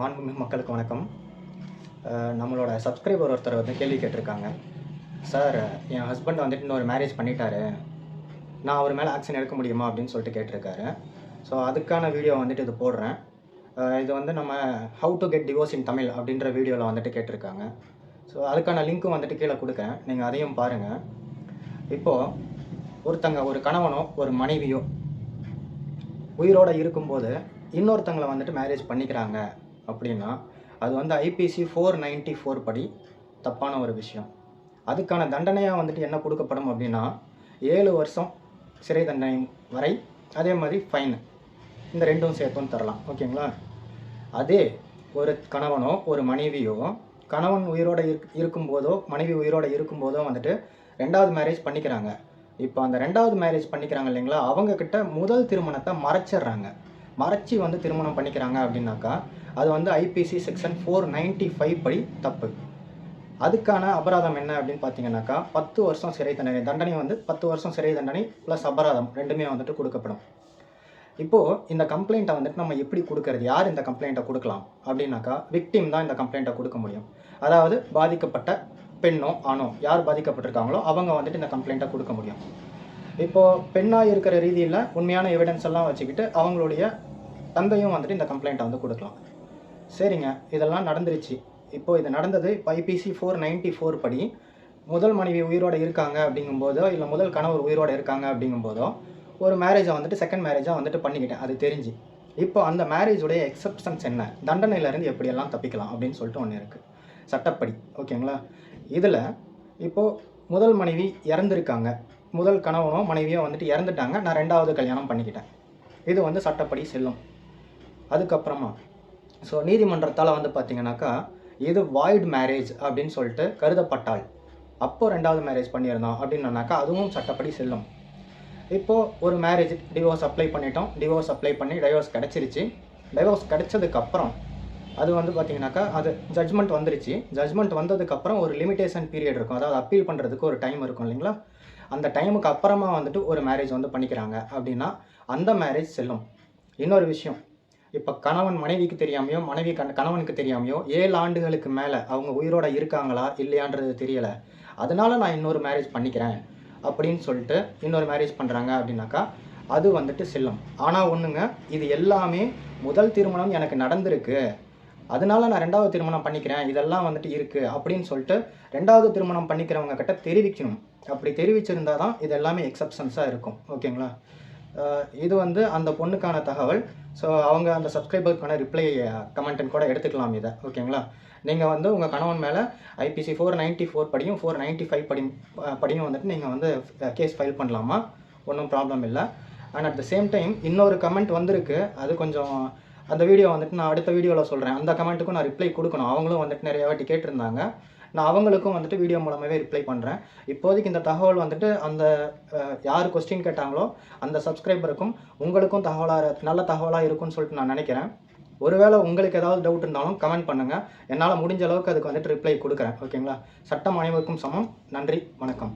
மாண்புமிகு மக்களுக்கு வணக்கம். நம்மளோட சப்ஸ்கிரைபர் ஒருத்தர் வந்து கேள்வி கேட்டிருக்காங்க. சார் என் ஹஸ்பண்ட் வந்துட்டு இன்னொரு மேரேஜ் பண்ணிட்டாரு. நான் அவர் மேலே ஆக்ஷன் எடுக்க முடியுமா? அப்படின்னு சொல்லிட்டு கேட்டிருக்காரு. ஸோ அதுக்கான வீடியோ வந்துட்டு இது போடுறேன். இது வந்து நம்ம how to get divorce in Tamil அப்படின்ற வீடியோவில் வந்துட்டு கேட்டிருக்காங்க. ஸோ அதுக்கான லிங்க்கும் வந்துட்டு கீழே கொடுக்கேன் நீங்கள் அதையும் பாருங்கள் இப்போது ஒருத்தங்க ஒரு கணவனோ ஒரு மனைவியோ உயிரோட இருக்கும்போது இன்னொருத்தங்களை வந்துட்டு மேரேஜ் பண்ணிக்கிறாங்க. அப்படின்னா அது வந்து ஐபிசி ஃபோர் நைன்டி ஃபோர் படி தப்பான ஒரு விஷயம். அதுக்கான தண்டனையாக வந்துட்டு என்ன கொடுக்கப்படும் அப்படின்னா ஏழு வருஷம் சிறை தண்டனை வரை அதே மாதிரி ஃபைன் இந்த ரெண்டும் சேர்த்தும் தரலாம். ஓகேங்களா? அதே ஒரு கணவனோ ஒரு மனைவியோ கணவன் உயிரோட இருக் இருக்கும்போதோ மனைவி உயிரோட இருக்கும்போதோ வந்துட்டு ரெண்டாவது மேரேஜ் பண்ணிக்கிறாங்க. இப்போ அந்த ரெண்டாவது மேரேஜ் பண்ணிக்கிறாங்க இல்லைங்களா? அவங்கக்கிட்ட முதல் திருமணத்தை மறைச்சிடுறாங்க. மறைச்சி வந்து திருமணம் பண்ணிக்கிறாங்க அப்படின்னாக்கா அது வந்து IPC section four ninety five படி தப்பு. அதுக்கான அபராதம் என்ன அப்படின்னு பார்த்தீங்கன்னாக்கா பத்து வருஷம் சிறை தண்டனை தண்டனை வந்து பத்து வருஷம் சிறை தண்டனை ப்ளஸ் அபராதம் ரெண்டுமே வந்துட்டு கொடுக்கப்படும். இப்போது இந்த கம்ப்ளைண்ட்டை வந்துட்டு நம்ம எப்படி கொடுக்கறது? யார் இந்த கம்ப்ளைண்ட்டை கொடுக்கலாம்? அப்படின்னாக்கா விக்டிம் தான் இந்த கம்ப்ளைண்ட்டை கொடுக்க முடியும். அதாவது பாதிக்கப்பட்ட பெண்ணோ ஆணோ யார் பாதிக்கப்பட்டிருக்காங்களோ அவங்க வந்துட்டு இந்த கம்ப்ளைண்ட்டை கொடுக்க முடியும். இப்போது பெண்ணாக இருக்கிற ரீதியில் உண்மையான எவிடன்ஸ் எல்லாம் வச்சுக்கிட்டு அவங்களுடைய தந்தையும் வந்துட்டு இந்த கம்ப்ளைண்ட்டை வந்து கொடுக்கலாம். சரிங்க இதெல்லாம் நடந்துருச்சு. இப்போது இது நடந்தது இப்போ ஐபிசி ஃபோர் நைன்ட்டி ஃபோர் படி முதல் மனைவி உயிரோடு இருக்காங்க அப்படிங்கும்போதோ இல்லை முதல் கணவர் உயிரோடு இருக்காங்க அப்படிங்கும்போதோ ஒரு மேரேஜை வந்துட்டு செகண்ட் மேரேஜாக வந்துட்டு பண்ணிக்கிட்டேன். அது தெரிஞ்சு. இப்போ அந்த மேரேஜுடைய எக்ஸப்ஷன்ஸ் என்ன? தண்டனையிலேருந்து எப்படியெல்லாம் தப்பிக்கலாம் அப்படின்னு சொல்லிட்டு ஒன்று இருக்குது சட்டப்படி. ஓகேங்களா? இதில் இப்போது முதல் மனைவி இறந்துருக்காங்க. முதல் கணவனோ மனைவியோ வந்துட்டு இறந்துட்டாங்க. நான் ரெண்டாவது கல்யாணம் பண்ணிக்கிட்டேன். இது வந்து சட்டப்படி செல்லும். அதுக்கப்புறமா ஸோ நீதிமன்றத்தால் வந்து பார்த்தீங்கன்னாக்கா இது வாய்டு மேரேஜ் அப்படின்னு சொல்லிட்டு கருதப்பட்டால் அப்போ ரெண்டாவது மேரேஜ் பண்ணியிருந்தோம் அப்படின்னாக்கா அதுவும் சட்டப்படி செல்லும். இப்போது ஒரு மேரேஜ் டிவோர்ஸ் அப்ளை பண்ணிட்டோம். டிவோர்ஸ் அப்ளை பண்ணி டைவோர்ஸ் கிடச்சிருச்சு. டைவோர்ஸ் கிடைச்சதுக்கப்புறம் அது வந்து பார்த்தீங்கன்னாக்கா அது ஜட்ஜ்மெண்ட் வந்துருச்சு. ஜட்ஜ்மெண்ட் வந்ததுக்கப்புறம் ஒரு லிமிடேஷன் பீரியட் இருக்கும். அதாவது அப்பீல் பண்ணுறதுக்கு ஒரு டைம் இருக்கும் இல்லைங்களா? அந்த டைமுக்கு அப்புறமா வந்துட்டு ஒரு மேரேஜ் வந்து பண்ணிக்கிறாங்க அப்படின்னா அந்த மேரேஜ் செல்லும். இன்னொரு விஷயம். இப்போ கணவன் மனைவிக்கு தெரியாமையோ மனைவி கண் கணவனுக்கு தெரியாமையோ ஏழு ஆண்டுகளுக்கு மேலே அவங்க உயிரோட இருக்காங்களா இல்லையான்றது தெரியலை. அதனால நான் இன்னொரு மேரேஜ் பண்ணிக்கிறேன் அப்படின்னு சொல்லிட்டு இன்னொரு மேரேஜ் பண்ணுறாங்க அப்படின்னாக்கா அது வந்துட்டு செல்லும். ஆனால் ஒன்றுங்க இது எல்லாமே முதல் திருமணம் எனக்கு நடந்திருக்கு. அதனால நான் ரெண்டாவது திருமணம் பண்ணிக்கிறேன் இதெல்லாம் வந்துட்டு இருக்குது அப்படின்னு சொல்லிட்டு ரெண்டாவது திருமணம் பண்ணிக்கிறவங்க கிட்ட தெரிவிக்கணும். அப்படி தெரிவிச்சிருந்தா தான் இது எல்லாமே எக்ஸப்ஷன்ஸாக இருக்கும். ஓகேங்களா? இது வந்து அந்த பொண்ணுக்கான தகவல். ஸோ அவங்க அந்த சப்ஸ்கிரைபருக்கான ரிப்ளை கமெண்ட்னு கூட எடுத்துக்கலாம் இதை. ஓகேங்களா? நீங்கள் வந்து உங்கள் கணவன் மேலே ஐபிசி ஃபோர் நைன்ட்டி ஃபோர் படியும் ஃபோர் நைன்ட்டி ஃபைவ் படி படியும் வந்துட்டு நீங்கள் வந்து கேஸ் ஃபைல் பண்ணலாமா? ஒன்றும் ப்ராப்ளம் இல்லை. And at the same time இன்னொரு கமெண்ட் வந்திருக்கு. அது கொஞ்சம் அந்த வீடியோ வந்துட்டு நான் அடுத்த வீடியோவில் சொல்கிறேன் அந்த கமெண்ட்டுக்கும் நான் ரிப்ளை கொடுக்கணும். அவங்களும் வந்துட்டு நிறைய வாட்டி கேட்டிருந்தாங்க. நான் அவங்களுக்கும் வந்துட்டு வீடியோ மூலமாகவே ரிப்ளை பண்ணுறேன் இப்போதைக்கு இந்த தகவல் வந்துட்டு அந்த யார் கொஸ்டின் கேட்டாங்களோ அந்த சப்ஸ்கிரைபருக்கும் உங்களுக்கும் தகவலாக நல்ல தகவலாக இருக்கும்னு சொல்லிட்டு நான் நினைக்கிறேன். ஒருவேளை உங்களுக்கு ஏதாவது டவுட் இருந்தாலும் கமெண்ட் பண்ணுங்கள் என்னால் முடிஞ்ச அளவுக்கு அதுக்கு வந்துட்டு ரிப்ளை கொடுக்குறேன். ஓகேங்களா சட்டம் அனைவருக்கும் சமம். நன்றி. வணக்கம்.